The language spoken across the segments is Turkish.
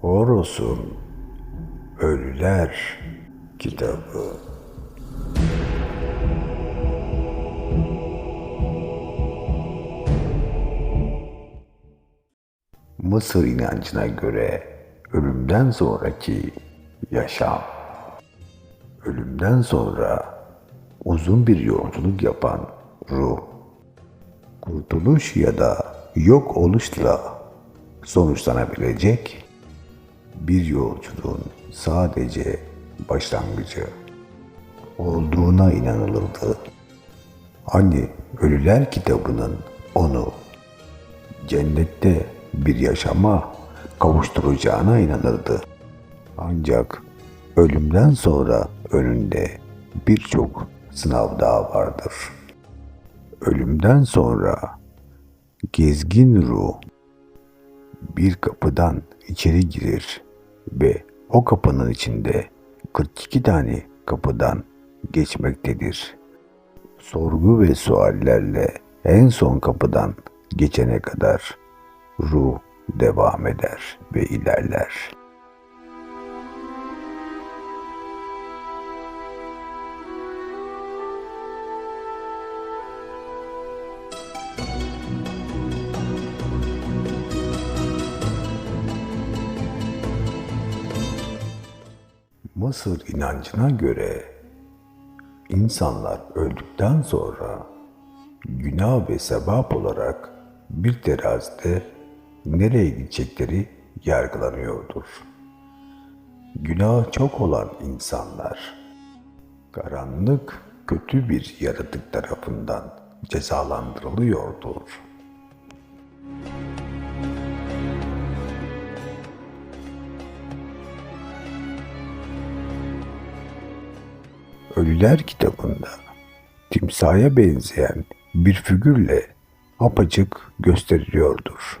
Horos'un Ölüler kitabı. Mısır inancına göre ölümden sonraki yaşam, ölümden sonra uzun bir yolculuk yapan ruh, kurtuluş ya da yok oluşla sonuçlanabilecek bir yolculuğun sadece başlangıcı olduğuna inanılırdı. Hani Ölüler kitabının onu cennette bir yaşama kavuşturacağına inanırdı. Ancak ölümden sonra önünde birçok sınav daha vardır. Ölümden sonra gezgin ruh bir kapıdan içeri girir ve o kapının içinde 42 tane kapıdan geçmektedir. Sorgu ve suallerle en son kapıdan geçene kadar ruh devam eder ve ilerler. Mısır inancına göre insanlar öldükten sonra günah ve sevap olarak bir terazide nereye gidecekleri yargılanıyordur. Günah çok olan insanlar karanlık kötü bir yaratık tarafından cezalandırılıyordur. Ölüler kitabında timsaya benzeyen bir figürle apacık gösteriliyordur.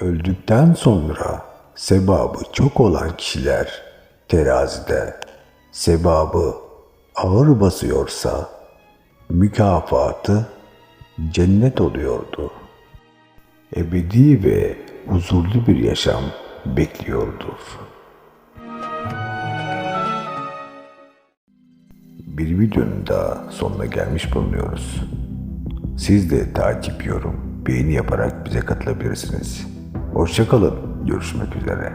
Öldükten sonra sebabı çok olan kişiler terazide sebabı ağır basıyorsa mükafatı cennet oluyordu. Ebedi ve huzurlu bir yaşam bekliyordur. Bir videonun daha sonuna gelmiş bulunuyoruz. Siz de takip, yorum, beğeni yaparak bize katılabilirsiniz. Hoşçakalın, görüşmek üzere.